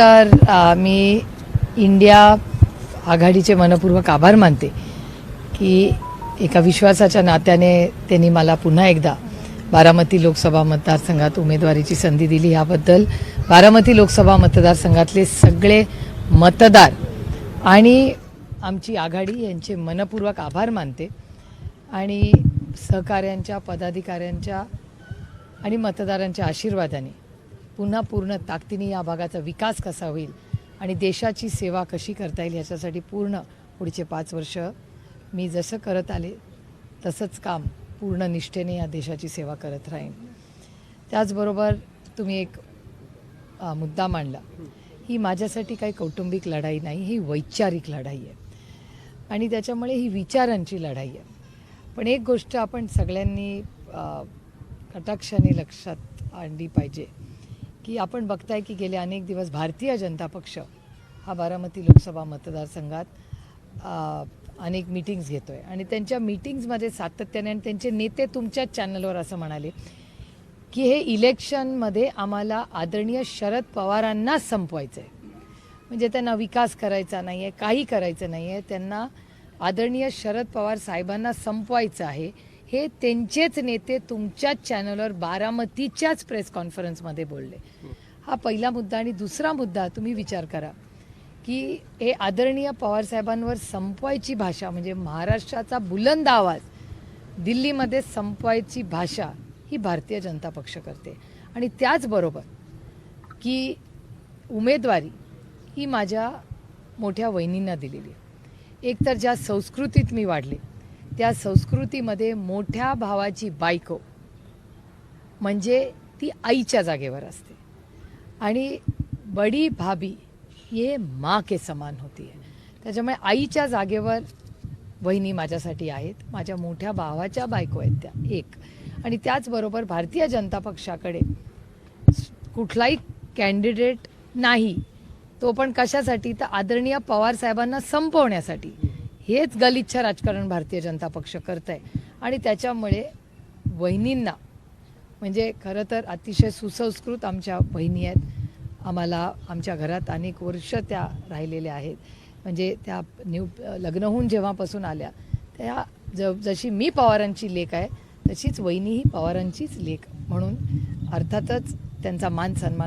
तर मी इंडिया आघाडीचे मनपूर्वक आभार मानते की एका विश्वासाच्या नात्याने त्यांनी मला पुन्हा एकदा बारामती लोकसभा मतदारसंघात उमेदवारीची संधी दिली. याबद्दल बारामती लोकसभा मतदारसंघातले सगळे मतदार आणि आमची आघाडी यांचे मनपूर्वक आभार मानते आणि सहकाऱ्यांच्या पदाधिकाऱ्यांच्या आणि मतदारांच्या आशीर्वादाने पुन्हा पूर्ण ताकदीने या भागाचा विकास कसा होईल आणि देशाची सेवा कशी करता येईल याच्यासाठी पूर्ण पुढचे पाच वर्ष मी जसं करत आले तसंच काम पूर्ण निष्ठेने या देशाची सेवा करत राहीन. त्याचबरोबर तुम्ही एक आ, मुद्दा मांडला. ही माझ्यासाठी काही कौटुंबिक लढाई नाही ही वैचारिक लढाई आहे. आणि त्याच्यामुळे ही विचारांची लढाई आहे. पण एक गोष्ट आपण सगळ्यांनी कटाक्षाने लक्षात आणली पाहिजे. की आपण बघताय की गेले अनेक दिवस भारतीय जनता पक्ष हा बारामती लोकसभा मतदारसंघात अनेक मीटिंग्स घेतो आहे आणि त्यांच्या मीटिंग्समध्ये सातत्याने आणि त्यांचे नेते तुमच्याच चॅनलवर असं म्हणाले की हे इलेक्शनमध्ये आम्हाला आदरणीय शरद पवारांनाच संपवायचं आहे म्हणजे त्यांना विकास करायचा नाही आहे काही करायचं नाही आहे त्यांना आदरणीय शरद पवार साहेबांना संपवायचं आहे. हे त्यांचेच नेते तुमच्याच चॅनलवर बारामतीच्याच प्रेस कॉन्फरन्समध्ये बोलले. हा पहिला मुद्दा आणि दुसरा मुद्दा तुम्ही विचार करा की हे आदरणीय पवार साहेबांवर संपवायची भाषा म्हणजे महाराष्ट्राचा बुलंद आवाज दिल्लीमध्ये संपवायची भाषा ही भारतीय जनता पक्ष करते. आणि त्याचबरोबर की उमेदवारी ही माझ्या मोठ्या वहिनींना दिलेली आहे. एकतर ज्या संस्कृतीत मी वाढले त्या संस्कृतीमध्ये मोठ्या भावाची बायको म्हणजे ती आईच्या जागेवर असते. आणि बडी भाभी ये माँ के समान होती. आहे त्याच्यामुळे आईच्या जागेवर वहिनी माझ्यासाठी आहेत. माझ्या मोठ्या भावाच्या बायको आहेत त्या एक. आणि त्याचबरोबर भारतीय जनता पक्षाकडे कुठलाही कॅन्डिडेट नाही तो पण कशासाठी? तर आदरणीय पवार साहेबांना संपवण्यासाठी. हेच गलिच्छ राजकारण भारतीय जनता पक्ष करत आहे आणि त्याच्यामुळे वहिनींना म्हणजे खरं तर अतिशय सुसंस्कृत आमच्या बहिणी आहेत. आम्हाला आमच्या घरात अनेक वर्ष त्या राहिलेल्या आहेत. म्हणजे त्या न्यू लग्न होऊन जेव्हापासून आल्या त्या ज जशी मी पवारांची लेख आहे तशीच वहिनी ही पवारांचीच लेख म्हणून अर्थातच त्यांचा मान सन्मान